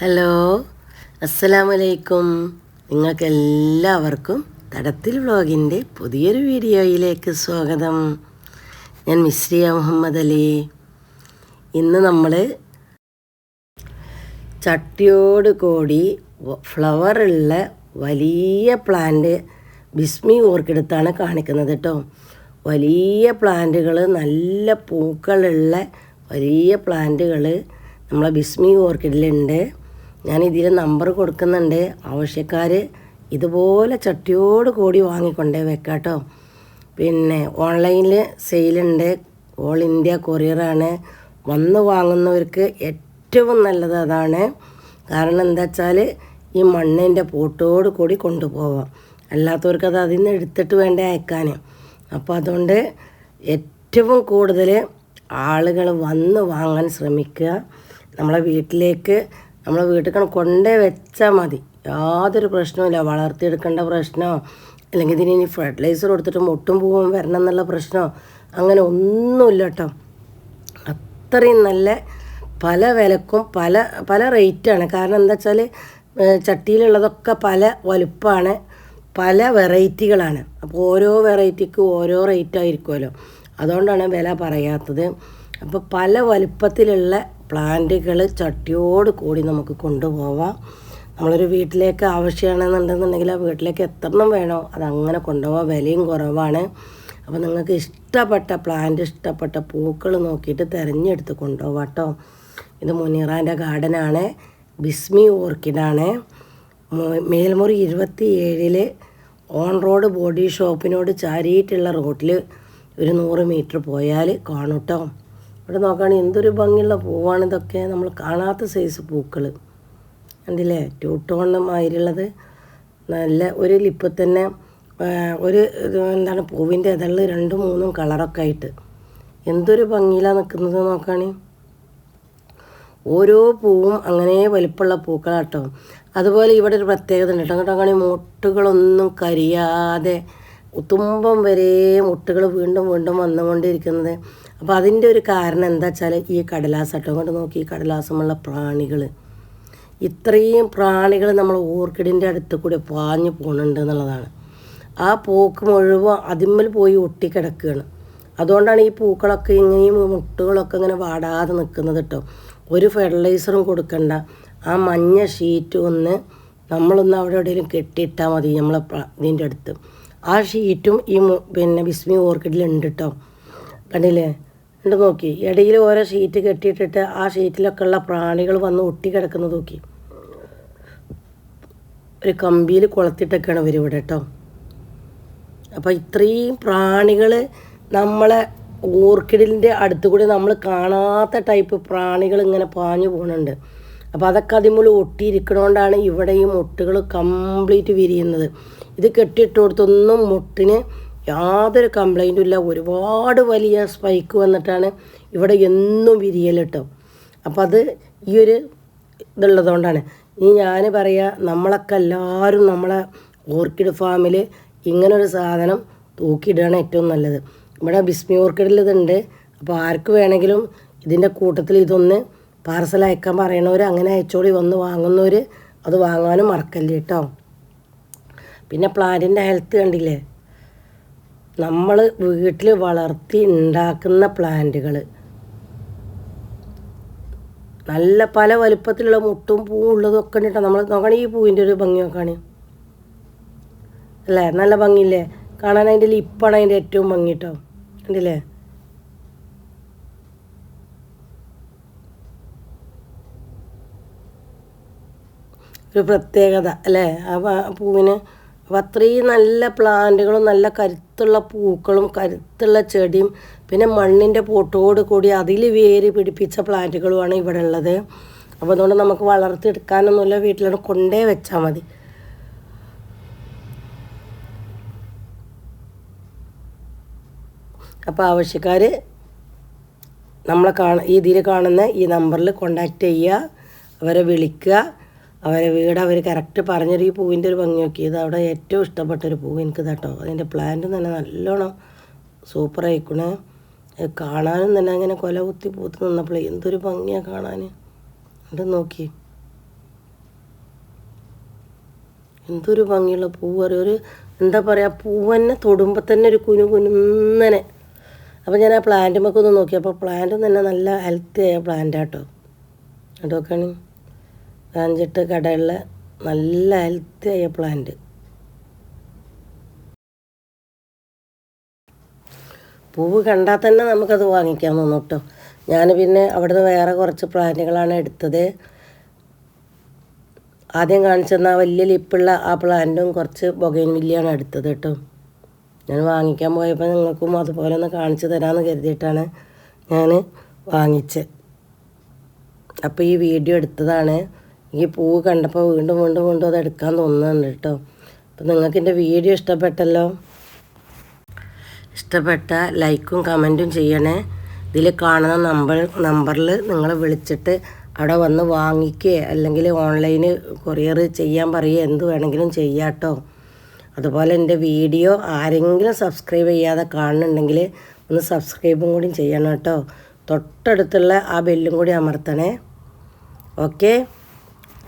Hello അസ്സലാമലൈക്കും. നിങ്ങൾക്ക് എല്ലാവർക്കും തടത്തിൽ വ്ളോഗിന്റെ പുതിയൊരു വീഡിയോയിലേക്ക് സ്വാഗതം. ഞാൻ മിശ്രിയ മുഹമ്മദ് അലി. ഇന്ന് നമ്മൾ ചട്ടിയോട് കൂടി ഫ്ലവറുള്ള വലിയ പ്ലാന്റ് ബിസ്മി ഓർക്കിഡത്താണ് കാണിക്കുന്നത് കേട്ടോ. വലിയ പ്ലാന്റുകൾ നല്ല പൂക്കളുള്ള വലിയ പ്ലാന്റുകൾ നമ്മളെ ബിസ്മി ഓർക്കിഡിലുണ്ട്. ഞാൻ ഇതിൽ നമ്പർ കൊടുക്കുന്നുണ്ട്. ആവശ്യക്കാർ ഇതുപോലെ ചട്ടിയോട് കൂടി വാങ്ങിക്കൊണ്ടേ വെക്കാട്ടോ. കേട്ടോ പിന്നെ ഓൺലൈനിൽ സെയിലുണ്ട്. ഓൾ ഇന്ത്യ കൊറിയറാണ്. വന്ന് വാങ്ങുന്നവർക്ക് ഏറ്റവും നല്ലത് അതാണ്. കാരണം എന്താ വെച്ചാൽ ഈ മണ്ണിന്റെ പൂട്ടോട് കൂടി കൊണ്ടുപോവാം. അല്ലാത്തവർക്ക് അത് അതിൽ നിന്ന് എടുത്തിട്ട് വേണ്ട അയക്കാൻ അപ്പോൾ അതുകൊണ്ട് ഏറ്റവും കൂടുതൽ ആളുകൾ വന്ന് വാങ്ങാൻ ശ്രമിക്കുക. നമ്മളെ വീട്ടിലേക്ക് നമ്മളെ വീട്ടിൽ കൊണ്ടേ വെച്ചാൽ മതി. യാതൊരു പ്രശ്നവുമില്ല വളർത്തിയെടുക്കേണ്ട പ്രശ്നമോ അല്ലെങ്കിൽ ഇതിന് ഇനി ഫെർട്ടിലൈസർ കൊടുത്തിട്ട് മുട്ടും പൂവും വരണം എന്നുള്ള പ്രശ്നമോ അങ്ങനെ ഒന്നുമില്ല കേട്ടോ അത്രയും നല്ല പല വിലക്കും പല പല റേറ്റാണ് കാരണം എന്താ വെച്ചാൽ ചട്ടിയിലുള്ളതൊക്കെ പല വലുപ്പമാണ് പല വെറൈറ്റികളാണ്. അപ്പോൾ ഓരോ വെറൈറ്റിക്ക് ഓരോ റേറ്റ് ആയിരിക്കുമല്ലോ അതുകൊണ്ടാണ് വില പറയാത്തത്. അപ്പോൾ പല വലുപ്പത്തിലുള്ള പ്ലാന്റുകൾ ചട്ടിയോട് കൂടി നമുക്ക് കൊണ്ടുപോവാം. നമ്മളൊരു വീട്ടിലേക്ക് ആവശ്യമാണെന്നുണ്ടെന്നുണ്ടെങ്കിൽ ആ വീട്ടിലേക്ക് എത്രണ്ണം വേണോ അതങ്ങനെ കൊണ്ടുപോകാം വിലയും കുറവാണ്. അപ്പോൾ നിങ്ങൾക്ക് ഇഷ്ടപ്പെട്ട പ്ലാന്റ് ഇഷ്ടപ്പെട്ട പൂക്കൾ നോക്കിയിട്ട് തിരഞ്ഞെടുത്ത് കൊണ്ടുപോകാം കേട്ടോ. ഇത് മുനീറാന്റെ ഗാർഡനാണ് ബിസ്മി ഓർക്കിഡാണ് മേൽമുറി ഇരുപത്തി ഏഴിൽ ഓൺ റോഡ് ബോഡി ഷോപ്പിനോട് ചാരിയിട്ടുള്ള റോഡിൽ ഒരു നൂറ് മീറ്റർ പോയാൽ കാണും കേട്ടോ. ഇവിടെ നോക്കുകയാണെങ്കിൽ എന്തൊരു ഭംഗിയുള്ള പൂവാണ് ഇതൊക്കെ. നമ്മൾ കാണാത്ത സൈസ് പൂക്കൾ കണ്ടില്ലേ? ടൂട്ടോണ് ആയിട്ടുള്ളത് നല്ല ഒരു ലിപ്പ് തന്നെ ഒരു എന്താണ് പൂവിന്റെ ഇതളിൽ രണ്ടും മൂന്നും കളറൊക്കെ ആയിട്ട്. എന്തൊരു ഭംഗിയിലാണ് നിൽക്കുന്നത് നോക്കുകയാണെങ്കിൽ. ഓരോ പൂവും അങ്ങനെ വലിപ്പമുള്ള പൂക്കളാട്ടോ. അതുപോലെ ഇവിടെ ഒരു പ്രത്യേകത ഉണ്ട് കേട്ടോ. കേട്ടോ കാണി മുട്ടുകളൊന്നും കരിയാതെ തുമ്പം വരെ മുട്ടുകൾ വീണ്ടും വീണ്ടും വന്നുകൊണ്ടിരിക്കുന്നത്. അപ്പോൾ അതിന്റെ ഒരു കാരണം എന്താ വെച്ചാൽ ഈ കടലാസ് കേട്ടോ കൊണ്ട് നോക്കി ഈ കടലാസമുള്ള പ്രാണികൾ. ഇത്രയും പ്രാണികൾ നമ്മൾ ഓർക്കിഡിന്റെ അടുത്ത് കൂടെ പാഞ്ഞു പോകുന്നുണ്ട് എന്നുള്ളതാണ്. ആ പൂക്ക് മുഴുവൻ അതിമ്മൽ പോയി ഒട്ടിക്കിടക്കുകയാണ്. അതുകൊണ്ടാണ് ഈ പൂക്കളൊക്കെ ഇങ്ങനെയും മുട്ടുകളൊക്കെ ഇങ്ങനെ വാടാതെ നിൽക്കുന്നത് കേട്ടോ. ഒരു ഫെർട്ടിലൈസറും കൊടുക്കണ്ട. ആ മഞ്ഞ ഷീറ്റ് ഒന്ന് നമ്മളൊന്ന് അവിടെ എവിടെയെങ്കിലും കെട്ടിയിട്ടാൽ മതി നമ്മളെ ഇതിന്റെ അടുത്ത്. ആ ഷീറ്റും ഈ പിന്നെ ബിസ്മി ഓർക്കിഡിലുണ്ട് കേട്ടോ കണ്ടില്ലേ? ഉണ്ട് നോക്കി. ഇടയിൽ ഓരോ ഷീറ്റ് കെട്ടിയിട്ടിട്ട് ആ ഷീറ്റിലൊക്കെ ഉള്ള പ്രാണികൾ വന്ന് ഒട്ടി കിടക്കുന്നത് നോക്കി. ഒരു കമ്പിയിൽ കുളത്തിട്ടൊക്കെയാണ് ഇവർ ഇവിടെ കേട്ടോ അപ്പോൾ ഇത്രയും പ്രാണികൾ നമ്മളെ ഓർക്കിഡിന്റെ അടുത്ത് കൂടി നമ്മൾ കാണാത്ത ടൈപ്പ് പ്രാണികൾ ഇങ്ങനെ പാഞ്ഞു പോകുന്നുണ്ട് അപ്പോൾ അതൊക്കെ അതിമൂലം ഒട്ടിയിരിക്കണോണ്ടാണ് ഇവിടെ ഒട്ടുകൾ കംപ്ലീറ്റ് വിരിയുന്നത്. ഇത് കെട്ടിയിട്ട് കൊടുത്തൊന്നും മുട്ടിന് യാതൊരു കംപ്ലൈന്റും ഇല്ല. ഒരുപാട് വലിയ സ്പൈക്ക് വന്നിട്ടാണ് ഇവിടെ എന്നും വിരിയൽ കേട്ടോ അപ്പോൾ അത് ഈ ഒരു ഇതുള്ളതുകൊണ്ടാണ്. ഇനി ഞാൻ പറയുക നമ്മളൊക്കെ എല്ലാവരും നമ്മളെ ഓർക്കിഡ് ഫാമിൽ ഇങ്ങനൊരു സാധനം തൂക്കിയിടുകയാണ് ഏറ്റവും നല്ലത്. ഇവിടെ ബിസ്മി ഓർക്കിഡിൽ ഇതുണ്ട്. അപ്പോൾ ആർക്ക് വേണമെങ്കിലും ഇതിന്റെ കൂട്ടത്തിൽ ഇതൊന്ന് പാർസൽ അയക്കാൻ പറയണവർ അങ്ങനെ അയച്ചോളി വന്ന് വാങ്ങുന്നവർ അത് വാങ്ങാനും മറക്കല്ലേ കേട്ടോ പിന്നെ പ്ലാന്റിന്റെ ഹെൽത്ത് കണ്ടില്ലേ? നമ്മൾ വീട്ടിൽ വളർത്തി ഉണ്ടാക്കുന്ന പ്ലാന്റുകൾ നല്ല പല വലുപ്പത്തിലുള്ള മുട്ടും പൂവും ഉള്ളതൊക്കെ ഉണ്ട് നമ്മൾ നോക്കണേ ഈ പൂവിന്റെ ഒരു ഭംഗി നോക്കാണ്. അല്ലേ? നല്ല ഭംഗിയില്ലേ? കാണാൻ അതിന്റെ ലിപ്പാണ് അതിന്റെ ഏറ്റവും ഭംഗി കേട്ടോ കണ്ടില്ലേ? ഒരു പ്രത്യേകത അല്ലേ? ആ പൂവിന് അപ്പം അത്രയും നല്ല പ്ലാന്റുകളും നല്ല കരുത്തുള്ള പൂക്കളും കരുത്തുള്ള ചെടിയും പിന്നെ മണ്ണിന്റെ പൊട്ടോട് കൂടി അതിൽ വേര് പിടിപ്പിച്ച പ്ലാന്റുകളുമാണ് ഇവിടെ ഉള്ളത്. അപ്പോൾ അതുകൊണ്ട് നമുക്ക് വളർത്തിയെടുക്കാനൊന്നുമില്ല വീട്ടിലോട്ട് കൊണ്ടേ വെച്ചാൽ മതി. അപ്പോൾ ആവശ്യക്കാർ നമ്മളെ കാണ ഇതിൽ കാണുന്ന ഈ നമ്പറിൽ കോണ്ടാക്ട് ചെയ്യുക അവരെ വിളിക്കുക. അവരെ വീട് അവർ കറക്റ്റ് പറഞ്ഞൊരു ഈ പൂവിന്റെ ഒരു ഭംഗി നോക്കി. ഇത് അവിടെ ഏറ്റവും ഇഷ്ടപ്പെട്ട ഒരു പൂവ് എനിക്ക് കേട്ടോ അതിന്റെ പ്ലാന്റ് തന്നെ നല്ലോണം സൂപ്പർ ആയിക്കണേ. അത് കാണാനും തന്നെ അങ്ങനെ കൊല കുത്തി പൂത്ത് നിന്നപ്പോഴേ എന്തൊരു ഭംഗിയാണ് കാണാൻ എന്നിട്ട് നോക്കി. എന്തൊരു ഭംഗിയുള്ള പൂവ് ഒരു എന്താ പറയുക പൂവ് തന്നെ തൊടുമ്പോൾ തന്നെ ഒരു കുനു കുനുന്നനെ. അപ്പോൾ ഞാൻ ആ പ്ലാന്റുമൊക്കെ ഒന്ന് നോക്കി. അപ്പോൾ പ്ലാന്റും തന്നെ നല്ല ഹെൽത്തി ആയ പ്ലാന്റ് ആട്ടോ. അതൊക്കെയാണ് കാഞ്ചിട്ട് കടകളിലെ നല്ല ഹെൽത്തി ആയ പ്ലാന്റ് പൂവ് കണ്ടാൽ തന്നെ നമുക്കത് വാങ്ങിക്കാൻ തോന്നും കേട്ടോ ഞാൻ പിന്നെ അവിടുന്ന് വേറെ കുറച്ച് പ്ലാന്റുകളാണ് എടുത്തത്. ആദ്യം കാണിച്ചെന്ന ആ വലിയ ലിപ്പുള്ള ആ പ്ലാന്റും കുറച്ച് ബൊഗൈൻ വില്ലിയാണ് എടുത്തത് കേട്ടോ ഞാൻ വാങ്ങിക്കാൻ പോയപ്പോൾ നിങ്ങൾക്കും അതുപോലെ ഒന്ന് കാണിച്ചു തരാമെന്ന് കരുതിയിട്ടാണ് ഞാൻ വാങ്ങിച്ചത് അപ്പോൾ ഈ വീഡിയോ എടുത്തതാണ്. ഈ പൂവ് കണ്ടപ്പോൾ വീണ്ടും വീണ്ടും വീണ്ടും അത് എടുക്കാൻ തോന്നുന്നുണ്ട് കേട്ടോ. അപ്പോൾ നിങ്ങൾക്ക് എന്റെ വീഡിയോ ഇഷ്ടപ്പെട്ടല്ലോ? ഇഷ്ടപ്പെട്ട ലൈക്കും കമന്റും ചെയ്യണേ. ഇതിൽ കാണുന്ന നമ്പർ നമ്പറിൽ നിങ്ങൾ വിളിച്ചിട്ട് അവിടെ വന്ന് വാങ്ങിക്കുക അല്ലെങ്കിൽ ഓൺലൈന് കൊറിയർ ചെയ്യാൻ പറയുക എന്ത് വേണമെങ്കിലും ചെയ്യാം കേട്ടോ. അതുപോലെ എന്റെ വീഡിയോ ആരെങ്കിലും സബ്സ്ക്രൈബ് ചെയ്യാതെ കാണുന്നുണ്ടെങ്കിൽ ഒന്ന് സബ്സ്ക്രൈബും കൂടി ചെയ്യണം കേട്ടോ. തൊട്ടടുത്തുള്ള ആ ബെല്ലും കൂടി അമർത്തണേ. Okay?